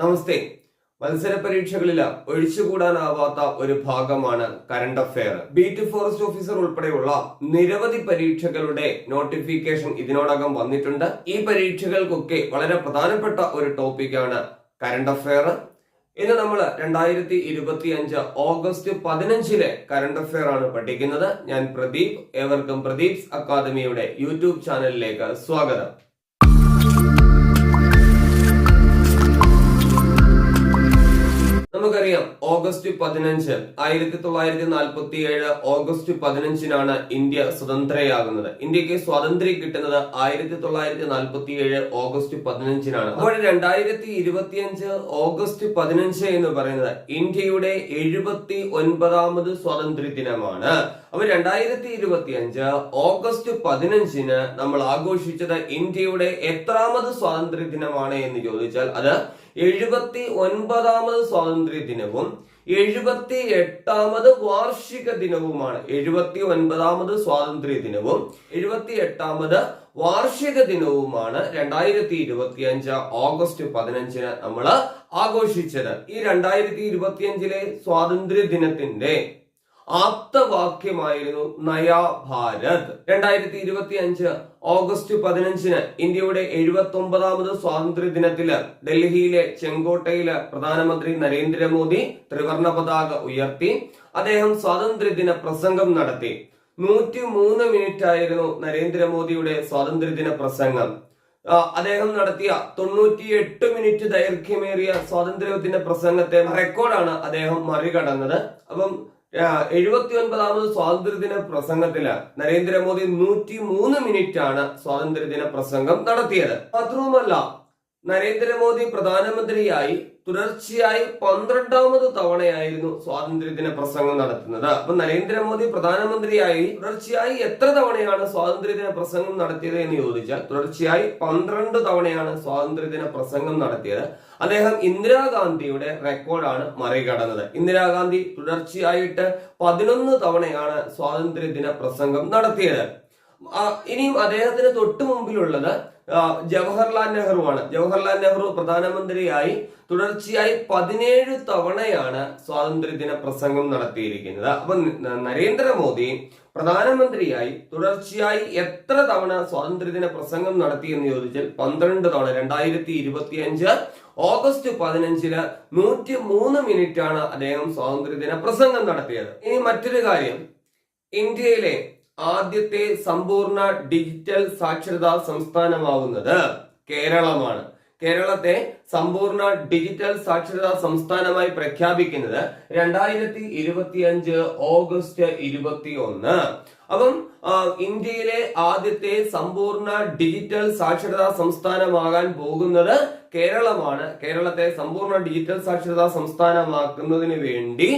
നമസ്തേ. മത്സര പരീക്ഷകളിൽ ഒഴിച്ചുകൂടാനാവാത്ത ഒരു ഭാഗമാണ് current affair beat forest officer ഉൾപ്പെടെയുള്ള നിരവധി പരീക്ഷകളുടെ നോട്ടിഫിക്കേഷൻ ഇതിനോടകം വന്നിട്ടുണ്ട്. ഈ പരീക്ഷകൾക്കൊക്കെ വളരെ പ്രധാനപ്പെട്ട ഒരു ടോപ്പിക്കാണ് കറണ്ട് അഫെയർ ഇന്ന് നമ്മൾ രണ്ടായിരത്തി ഇരുപത്തി അഞ്ച് ഓഗസ്റ്റ് പതിനഞ്ചിലെ കറണ്ട് അഫെയർ ആണ് പഠിക്കുന്നത്. ഞാൻ പ്രദീപ് ഏവർക്കും പ്രദീപ്സ് അക്കാദമിയുടെ യൂട്യൂബ് ചാനലിലേക്ക് സ്വാഗതം. നമുക്കറിയാം ഓഗസ്റ്റ് പതിനഞ്ച് ആയിരത്തി തൊള്ളായിരത്തി നാൽപ്പത്തി ഏഴ് ഓഗസ്റ്റ് പതിനഞ്ചിനാണ് ഇന്ത്യ സ്വതന്ത്രയാകുന്നത്. ഇന്ത്യയ്ക്ക് സ്വാതന്ത്ര്യം കിട്ടുന്നത് ആയിരത്തി തൊള്ളായിരത്തി നാൽപ്പത്തി ഏഴ് ഓഗസ്റ്റ് പതിനഞ്ചിനാണ്. അപ്പോൾ രണ്ടായിരത്തി ഇരുപത്തിയഞ്ച് ഓഗസ്റ്റ് പതിനഞ്ച് എന്ന് പറയുന്നത് ഇന്ത്യയുടെ എഴുപത്തി ഒൻപതാമത് സ്വാതന്ത്ര്യ ദിനമാണ് അപ്പൊ രണ്ടായിരത്തി ഇരുപത്തി അഞ്ച് ഓഗസ്റ്റ് പതിനഞ്ചിന് നമ്മൾ ആഘോഷിച്ചത് ഇന്ത്യയുടെ എത്രാമത് സ്വാതന്ത്ര്യ ദിനമാണ് എന്ന് ചോദിച്ചാൽ അത് എഴുപത്തി ഒൻപതാമത് സ്വാതന്ത്ര്യ ദിനവും എഴുപത്തി എട്ടാമത് വാർഷിക ദിനവുമാണ് എഴുപത്തി ഒൻപതാമത് സ്വാതന്ത്ര്യ ദിനവും എഴുപത്തി എട്ടാമത് വാർഷിക ദിനവുമാണ് രണ്ടായിരത്തി ഇരുപത്തി അഞ്ച് ഓഗസ്റ്റ് പതിനഞ്ചിന് നമ്മൾ ആഘോഷിച്ചത്. ഈ രണ്ടായിരത്തി ഇരുപത്തിയഞ്ചിലെ സ്വാതന്ത്ര്യ ദിനത്തിന്റെ ആപ്തവാക്യമായിരുന്നു നയാ ഭാരത്. രണ്ടായിരത്തി ഇരുപത്തി അഞ്ച് ഓഗസ്റ്റ് പതിനഞ്ചിന് ഇന്ത്യയുടെ എഴുപത്തി ഒമ്പതാമത് സ്വാതന്ത്ര്യ ദിനത്തിൽ ഡൽഹിയിലെ ചെങ്കോട്ടയിൽ പ്രധാനമന്ത്രി നരേന്ദ്രമോദി ത്രിവർണ പതാക ഉയർത്തി അദ്ദേഹം സ്വാതന്ത്ര്യ ദിന പ്രസംഗം നടത്തി. നൂറ്റി മൂന്ന് മിനിറ്റ് ആയിരുന്നു നരേന്ദ്രമോദിയുടെ സ്വാതന്ത്ര്യദിന പ്രസംഗം. അദ്ദേഹം നടത്തിയ തൊണ്ണൂറ്റി എട്ട് മിനിറ്റ് ദൈർഘ്യമേറിയ സ്വാതന്ത്ര്യദിന പ്രസംഗത്തെ റെക്കോർഡാണ് അദ്ദേഹം മറികടന്നത്. അപ്പം എഴുപത്തി ഒൻപതാമത് സ്വാതന്ത്ര്യദിന പ്രസംഗത്തിൽ നരേന്ദ്രമോദി നൂറ്റി മൂന്ന് മിനിറ്റ് ആണ് സ്വാതന്ത്ര്യദിന പ്രസംഗം നടത്തിയത്. മാത്രവുമല്ല നരേന്ദ്രമോദി പ്രധാനമന്ത്രിയായി തുടർച്ചയായി പന്ത്രണ്ടാമത് തവണയായിരുന്നു സ്വാതന്ത്ര്യദിന പ്രസംഗം നടത്തുന്നത്. അപ്പൊ നരേന്ദ്രമോദി പ്രധാനമന്ത്രിയായി തുടർച്ചയായി എത്ര തവണയാണ് സ്വാതന്ത്ര്യദിന പ്രസംഗം നടത്തിയത് എന്ന് ചോദിച്ചാൽ തുടർച്ചയായി പന്ത്രണ്ട് തവണയാണ് സ്വാതന്ത്ര്യദിന പ്രസംഗം നടത്തിയത്. അദ്ദേഹം ഇന്ദിരാഗാന്ധിയുടെ റെക്കോർഡാണ് മറികടന്നത്. ഇന്ദിരാഗാന്ധി തുടർച്ചയായിട്ട് പതിനൊന്ന് തവണയാണ് സ്വാതന്ത്ര്യദിന പ്രസംഗം നടത്തിയത്. ഇനിയും അദ്ദേഹത്തിന് തൊട്ടു മുമ്പിലുള്ളത് ജവഹർലാൽ നെഹ്റു ആണ് ജവഹർലാൽ നെഹ്റു പ്രധാനമന്ത്രിയായി തുടർച്ചയായി പതിനേഴ് തവണയാണ് സ്വാതന്ത്ര്യദിന പ്രസംഗം നടത്തിയിരിക്കുന്നത്. അപ്പൊ നരേന്ദ്രമോദി പ്രധാനമന്ത്രിയായി തുടർച്ചയായി എത്ര തവണ സ്വാതന്ത്ര്യദിന പ്രസംഗം നടത്തി എന്ന് ചോദിച്ചാൽ പന്ത്രണ്ട് തവണ രണ്ടായിരത്തി ഇരുപത്തി അഞ്ച് ഓഗസ്റ്റ് പതിനഞ്ചിന് നൂറ്റി മൂന്ന് മിനിറ്റ് ആണ് അദ്ദേഹം സ്വാതന്ത്ര്യദിന പ്രസംഗം നടത്തിയത്. ഇനി മറ്റൊരു കാര്യം. ഇന്ത്യയിലെ ആദ്യത്തെ സമ്പൂർണ ഡിജിറ്റൽ സാക്ഷരതാ സംസ്ഥാനമാവുന്നത് കേരളമാണ്. കേരളത്തെ സമ്പൂർണ ഡിജിറ്റൽ സാക്ഷരതാ സംസ്ഥാനമായി പ്രഖ്യാപിക്കുന്നത് രണ്ടായിരത്തി ഇരുപത്തിയഞ്ച് ഓഗസ്റ്റ് ഇരുപത്തി ഒന്ന് അപ്പം ഇന്ത്യയിലെ ആദ്യത്തെ സമ്പൂർണ ഡിജിറ്റൽ സാക്ഷരതാ സംസ്ഥാനമാകാൻ പോകുന്നത് കേരളമാണ്. കേരളത്തെ സമ്പൂർണ ഡിജിറ്റൽ സാക്ഷരതാ സംസ്ഥാനമാക്കുന്നതിന് വേണ്ടി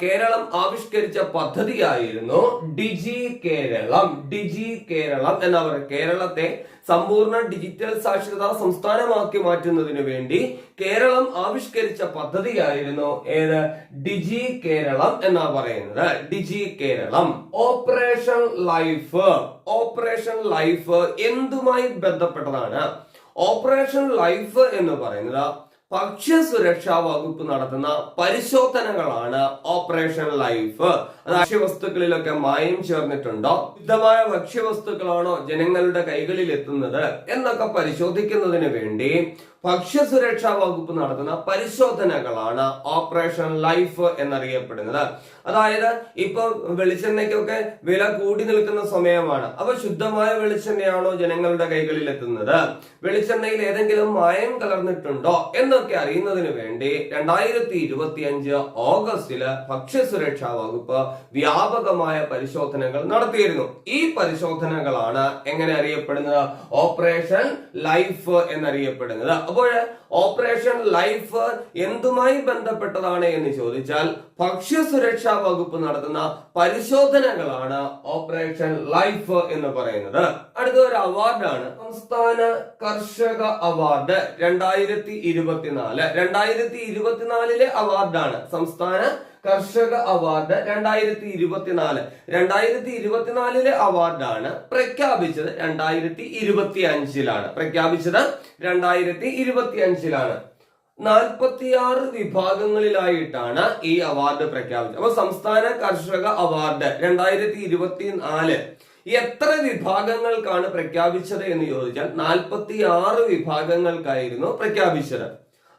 കേരളം ആവിഷ്കരിച്ച പദ്ധതിയായിരുന്നു ഡിജി കേരളം. ഡിജി കേരളം എന്ന പറയുന്നത് കേരളത്തെ സമ്പൂർണ ഡിജിറ്റൽ സാക്ഷരതാ സംസ്ഥാനമാക്കി മാറ്റുന്നതിന് വേണ്ടി കേരളം ആവിഷ്കരിച്ച പദ്ധതിയായിരുന്നു ഏത്? ഡിജി കേരളം എന്നാ പറയുന്നത്. Digi Keralam. Operation life. Operation life എന്തുമായി ബന്ധപ്പെട്ടതാണ്? ഓപ്പറേഷൻ ലൈഫ് എന്ന് പറയുന്നത് ഭക്ഷ്യസുരക്ഷാ വകുപ്പ് നടത്തുന്ന പരിശോധനകളാണ് ഓപ്പറേഷൻ ലൈഫ്. അത് ഭക്ഷ്യവസ്തുക്കളിലൊക്കെ മായം ചേർന്നിട്ടുണ്ടോ? ശുദ്ധമായ ഭക്ഷ്യവസ്തുക്കളാണോ ജനങ്ങളുടെ കൈകളിൽ എത്തുന്നത് എന്നൊക്കെ പരിശോധിക്കുന്നതിന് വേണ്ടി ഭക്ഷ്യസുരക്ഷാ വകുപ്പ് നടത്തുന്ന പരിശോധനകളാണ് ഓപ്പറേഷൻ ലൈഫ് എന്നറിയപ്പെടുന്നത്. അതായത് ഇപ്പൊ വെളിച്ചെണ്ണയ്ക്കൊക്കെ വില കൂടി നിൽക്കുന്ന സമയമാണ്. അപ്പൊ ശുദ്ധമായ വെളിച്ചെണ്ണയാണോ ജനങ്ങളുടെ കൈകളിൽ എത്തുന്നത് വെളിച്ചെണ്ണയിൽ ഏതെങ്കിലും മായം കലർന്നിട്ടുണ്ടോ എന്നൊക്കെ അറിയുന്നതിന് വേണ്ടി രണ്ടായിരത്തി ഇരുപത്തി അഞ്ച് ഓഗസ്റ്റിൽ ഭക്ഷ്യസുരക്ഷാ വകുപ്പ് വ്യാപകമായ പരിശോധനകൾ നടത്തിയിരുന്നു. ഈ പരിശോധനകളാണ് എങ്ങനെ അറിയപ്പെടുന്നത്? ഓപ്പറേഷൻ ലൈഫ് എന്നറിയപ്പെടുന്നത്. അപ്പോൾ ഓപ്പറേഷൻ ലൈഫ് എന്തുമായി ബന്ധപ്പെട്ടതാണ് എന്ന് ചോദിച്ചാൽ ഭക്ഷ്യസുരക്ഷാ വകുപ്പ് നടത്തുന്ന പരിശോധനകളാണ് ഓപ്പറേഷൻ ലൈഫ് എന്ന് പറയുന്നത്. അടുത്ത ഒരു അവാർഡാണ് സംസ്ഥാന കർഷക അവാർഡ് രണ്ടായിരത്തി ഇരുപത്തിനാല്. രണ്ടായിരത്തി ഇരുപത്തിനാലിലെ അവാർഡാണ് സംസ്ഥാന കർഷക അവാർഡ് രണ്ടായിരത്തി ഇരുപത്തിനാല് രണ്ടായിരത്തി ഇരുപത്തിനാലിലെ അവാർഡാണ് പ്രഖ്യാപിച്ചത് രണ്ടായിരത്തി ഇരുപത്തി അഞ്ചിലാണ് പ്രഖ്യാപിച്ചത് രണ്ടായിരത്തി ഇരുപത്തി അഞ്ചിലാണ് നാൽപ്പത്തിയാറ് വിഭാഗങ്ങളിലായിട്ടാണ് ഈ അവാർഡ് പ്രഖ്യാപിച്ചത്. അപ്പൊ സംസ്ഥാന കർഷക അവാർഡ് രണ്ടായിരത്തി ഇരുപത്തി നാല് എത്ര വിഭാഗങ്ങൾക്കാണ് പ്രഖ്യാപിച്ചത് എന്ന് ചോദിച്ചാൽ നാൽപ്പത്തി ആറ് വിഭാഗങ്ങൾക്കായിരുന്നു പ്രഖ്യാപിച്ചത്.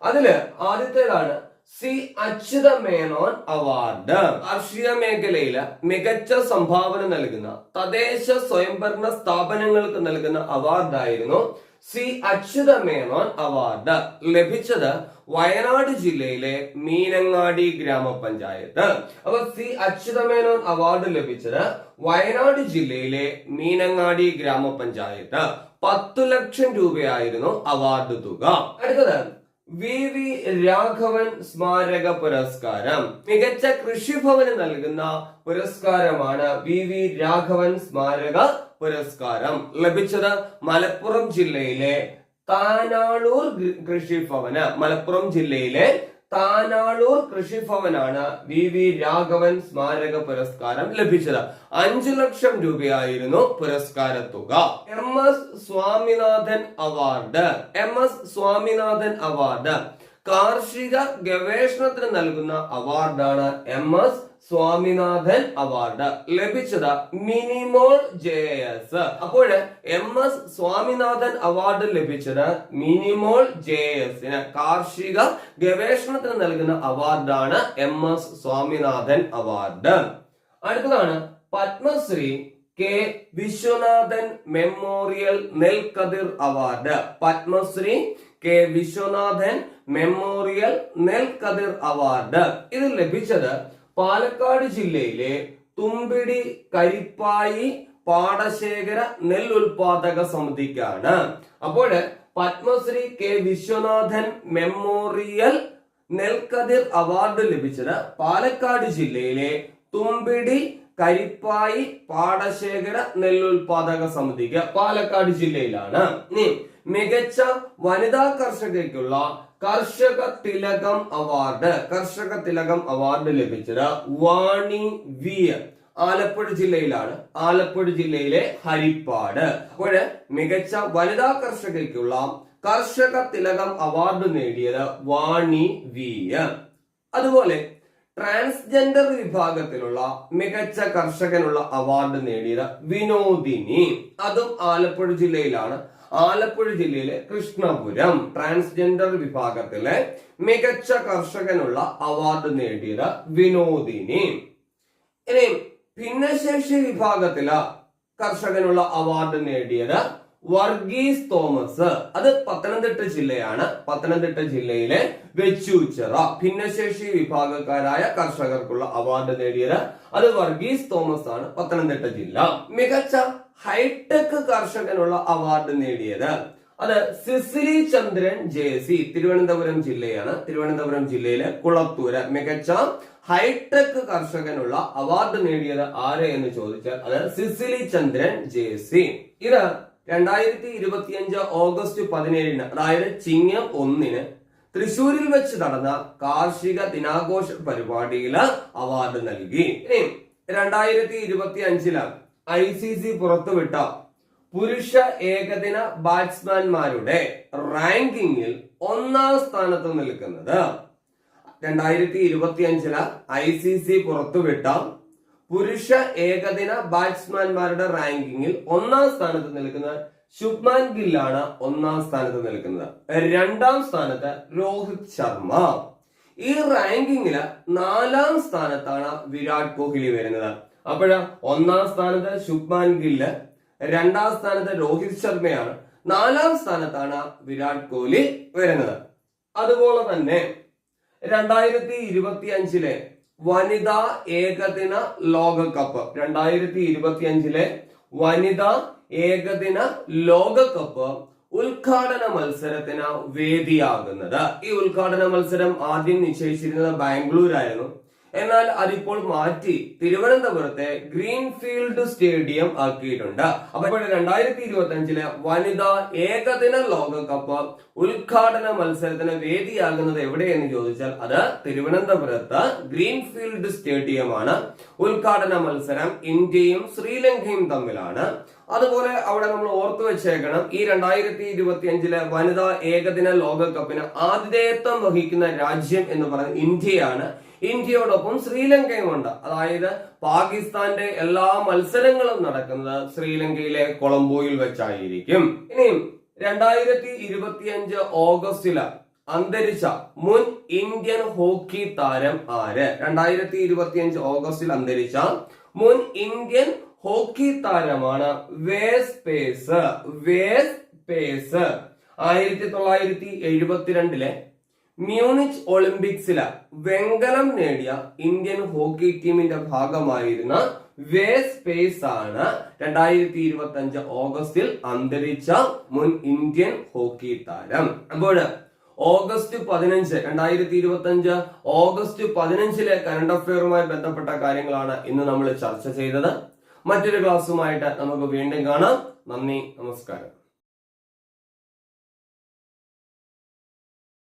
അതിൽ ആദ്യത്തേതാണ് സി അച്യുത മേനോൻ അവാർഡ്. കാർഷിക മേഖലയിൽ മികച്ച സംഭാവന നൽകുന്ന തദ്ദേശ സ്വയംഭരണ സ്ഥാപനങ്ങൾക്ക് നൽകുന്ന അവാർഡായിരുന്നു സി അച്യുത മേനോൻ അവാർഡ്. ലഭിച്ചത് വയനാട് ജില്ലയിലെ മീനങ്ങാടി ഗ്രാമപഞ്ചായത്ത്. അപ്പൊ സി അച്യുത മേനോൻ അവാർഡ് ലഭിച്ചത് വയനാട് ജില്ലയിലെ മീനങ്ങാടി ഗ്രാമപഞ്ചായത്ത്. പത്തു ലക്ഷം രൂപയായിരുന്നു അവാർഡ് തുക. അടുത്തത് വി വി രാഘവൻ സ്മാരക പുരസ്കാരം. മികച്ച കൃഷിഭവന് നൽകുന്ന പുരസ്കാരമാണ് വി വി രാഘവൻ സ്മാരക പുരസ്കാരം. ലഭിച്ചത് മലപ്പുറം ജില്ലയിലെ താനാളൂർ കൃഷിഭവന്. മലപ്പുറം ജില്ലയിലെ താനാളൂർ കൃഷിഭവനാണ് വി വി രാഘവൻ സ്മാരക പുരസ്കാരം ലഭിച്ചത്. അഞ്ചു ലക്ഷം രൂപയായിരുന്നു പുരസ്കാര തുക. M S Swaminathan award. M S Swaminathan award. കാർഷിക ഗവേഷണത്തിന് നൽകുന്ന അവാർഡാണ് എം എസ് സ്വാമിനാഥൻ അവാർഡ് ലഭിച്ചത് മിനിമോൾ ജെ എസ്. അപ്പോൾ എം എസ് സ്വാമിനാഥൻ അവാർഡ് ലഭിച്ചത് മിനിമോൾ ജെ എസിന്. കാർഷിക ഗവേഷണത്തിന് നൽകുന്ന അവാർഡാണ് എം എസ് സ്വാമിനാഥൻ അവാർഡ്. അടുത്തതാണ് പത്മശ്രീ കെ വിശ്വനാഥൻ മെമ്മോറിയൽ നെൽക്കതിർ award. Padmashri K Viswanathan memorial നെൽക്കതിർ അവാർഡ്. ഇത് ലഭിച്ചത് പാലക്കാട് ജില്ലയിലെ തുമ്പിടി കരിപ്പായി പാടശേഖര നെൽ നെല്ലുൽപാദക സമിതിക്കാണ്. അപ്പോൾ പത്മശ്രീ കെ വിശ്വനാഥൻ മെമ്മോറിയൽ നെൽക്കതിർ അവാർഡ് ലഭിച്ചത് പാലക്കാട് ജില്ലയിലെ തുമ്പിടി കരിപ്പായി പാടശേഖര നെല്ലുൽപാദക സമിതിക്ക് പാലക്കാട് ജില്ലയിലാണ്. മികച്ച വനിതാ കർഷകയ്ക്കുള്ള കർഷക തിലകം അവാർഡ് കർഷക തിലകം അവാർഡ് ലഭിച്ചത് വാണി വി ആലപ്പുഴ ജില്ലയിലാണ്. ആലപ്പുഴ ജില്ലയിലെ ഹരിപ്പാട്. അപ്പോഴ് മികച്ച വനിതാ കർഷകയ്ക്കുള്ള കർഷക തിലകം അവാർഡ് നേടിയത് വാണി വി അതുപോലെ ട്രാൻസ്ജെൻഡർ വിഭാഗത്തിലുള്ള മികച്ച കർഷകനുള്ള അവാർഡ് നേടിയത് വിനോദിനി. അതും ആലപ്പുഴ ജില്ലയിലാണ്. ആലപ്പുഴ ജില്ലയിലെ കൃഷ്ണപുരം ട്രാൻസ്ജെൻഡർ വിഭാഗത്തിലെ മികച്ച കർഷകനുള്ള അവാർഡ് നേടിയത് വിനോദിനി. ഇനി ഭിന്നശേഷി വിഭാഗത്തിൽ കർഷകനുള്ള അവാർഡ് നേടിയത് വർഗീസ് തോമസ്. അത് പത്തനംതിട്ട ജില്ലയാണ്. പത്തനംതിട്ട ജില്ലയിലെ വെച്ചൂച്ചിറ ഭിന്നശേഷി വിഭാഗക്കാരായ കർഷകർക്കുള്ള അവാർഡ് നേടിയത് അത് വർഗീസ് തോമസ് ആണ് പത്തനംതിട്ട ജില്ല. മികച്ച ഹൈടെക് കർഷകനുള്ള അവാർഡ് നേടിയത്. അത് സിസിലി ചന്ദ്രൻ ജെ സി തിരുവനന്തപുരം ജില്ലയാണ്. തിരുവനന്തപുരം ജില്ലയിലെ കുളത്തൂര്. മികച്ച ഹൈടെക് കർഷകനുള്ള അവാർഡ് നേടിയത് ആര് എന്ന് ചോദിച്ചാൽ അത് സിസിലി ചന്ദ്രൻ ജെ സി. ഇത് രണ്ടായിരത്തി ഇരുപത്തിയഞ്ച് ഓഗസ്റ്റ് പതിനേഴിന് അതായത് ചിങ്ങം ഒന്നിന് തൃശൂരിൽ വെച്ച് നടന്ന കാർഷിക ദിനാഘോഷ പരിപാടിയിൽ അവാർഡ് നൽകി. ഇനി രണ്ടായിരത്തി ഇരുപത്തി അഞ്ചിൽ ഐ സി സി പുറത്തുവിട്ട പുരുഷ ഏകദിന ബാറ്റ്സ്മാൻമാരുടെ റാങ്കിങ്ങിൽ ഒന്നാം സ്ഥാനത്ത് നിൽക്കുന്നത്. രണ്ടായിരത്തി ഇരുപത്തി അഞ്ചിൽ ഐ സി സി പുറത്തുവിട്ട പുരുഷ ഏകദിന ബാറ്റ്സ്മാൻമാരുടെ റാങ്കിങ്ങിൽ ഒന്നാം സ്ഥാനത്ത് നിൽക്കുന്നത് ശുഭ്മാൻ ഗില്ലാണ് ഒന്നാം സ്ഥാനത്ത് നിൽക്കുന്നത്. രണ്ടാം സ്ഥാനത്ത് രോഹിത് ശർമ്മ. ഈ റാങ്കിങ്ങിൽ നാലാം സ്ഥാനത്താണ് വിരാട് കോഹ്ലി വരുന്നത്. അപ്പോഴ് ഒന്നാം സ്ഥാനത്ത് ശുഭ്മാൻ ഗില്ല് രണ്ടാം സ്ഥാനത്ത് രോഹിത് ശർമ്മയാണ് നാലാം സ്ഥാനത്താണ് വിരാട് കോഹ്ലി വരുന്നത്. അതുപോലെ തന്നെ രണ്ടായിരത്തി ഇരുപത്തി അഞ്ചിലെ വനിതാ ഏകദിന ലോകകപ്പ് രണ്ടായിരത്തി ഇരുപത്തി അഞ്ചിലെ വനിതാ ഏകദിന ലോകകപ്പ് ഉദ്ഘാടന മത്സരത്തിന് വേദിയാകുന്നത്. ഈ ഉദ്ഘാടന മത്സരം ആദ്യം നിശ്ചയിച്ചിരുന്നത് ബാംഗ്ലൂരായിരുന്നു. എന്നാൽ അതിപ്പോൾ മാറ്റി തിരുവനന്തപുരത്തെ ഗ്രീൻഫീൽഡ് സ്റ്റേഡിയം ആക്കിയിട്ടുണ്ട്. അപ്പോൾ രണ്ടായിരത്തി ഇരുപത്തി അഞ്ചിലെ വനിതാ ഏകദിന ലോകകപ്പ് ഉദ്ഘാടന മത്സരത്തിന് വേദിയാകുന്നത് എവിടെയെന്ന് ചോദിച്ചാൽ അത് തിരുവനന്തപുരത്ത് ഗ്രീൻഫീൽഡ് സ്റ്റേഡിയമാണ്. ഉദ്ഘാടന മത്സരം ഇന്ത്യയും ശ്രീലങ്കയും തമ്മിലാണ്. അതുപോലെ അവിടെ നമ്മൾ ഓർത്തു വെച്ചേക്കണം ഈ രണ്ടായിരത്തി ഇരുപത്തി അഞ്ചിലെ വനിതാ ഏകദിന ലോകകപ്പിന് ആതിഥേയത്വം വഹിക്കുന്ന രാജ്യം എന്ന് പറയുന്നത് ഇന്ത്യയാണ്. ഇന്ത്യയോടൊപ്പം ശ്രീലങ്കയും ഉണ്ട്. അതായത് പാകിസ്ഥാന്റെ എല്ലാ മത്സരങ്ങളും നടക്കുന്നത് ശ്രീലങ്കയിലെ കൊളംബോയിൽ വെച്ചായിരിക്കും. ഇനിയും രണ്ടായിരത്തി ഇരുപത്തിയഞ്ച് ഓഗസ്റ്റിൽ അന്തരിച്ച മുൻ ഇന്ത്യൻ ഹോക്കി താരം ആര്? രണ്ടായിരത്തി ഇരുപത്തിയഞ്ച് ഓഗസ്റ്റിൽ അന്തരിച്ച മുൻ ഇന്ത്യൻ ഹോക്കി താരമാണ് വേസ് പേസ്. വേസ് പേസ്. ആയിരത്തി തൊള്ളായിരത്തി എഴുപത്തിരണ്ടിലെ മ്യൂണിച്ച് ഒളിമ്പിക്സിൽ വെങ്കലം നേടിയ ഇന്ത്യൻ ഹോക്കി ടീമിന്റെ ഭാഗമായിരുന്ന വേ സ്പേസ് ആണ് രണ്ടായിരത്തി ഇരുപത്തി അഞ്ച് ഓഗസ്റ്റിൽ അന്തരിച്ച മുൻ ഇന്ത്യൻ ഹോക്കി താരം. അപ്പോൾ ഓഗസ്റ്റ് പതിനഞ്ച് രണ്ടായിരത്തി ഇരുപത്തി അഞ്ച് ഓഗസ്റ്റ് പതിനഞ്ചിലെ കറണ്ട് അഫെയറുമായി ബന്ധപ്പെട്ട കാര്യങ്ങളാണ് ഇന്ന് നമ്മൾ ചർച്ച ചെയ്തത്. മറ്റൊരു ക്ലാസ്സുമായിട്ട് നമുക്ക് വീണ്ടും കാണാം. നന്ദി നമസ്കാരം.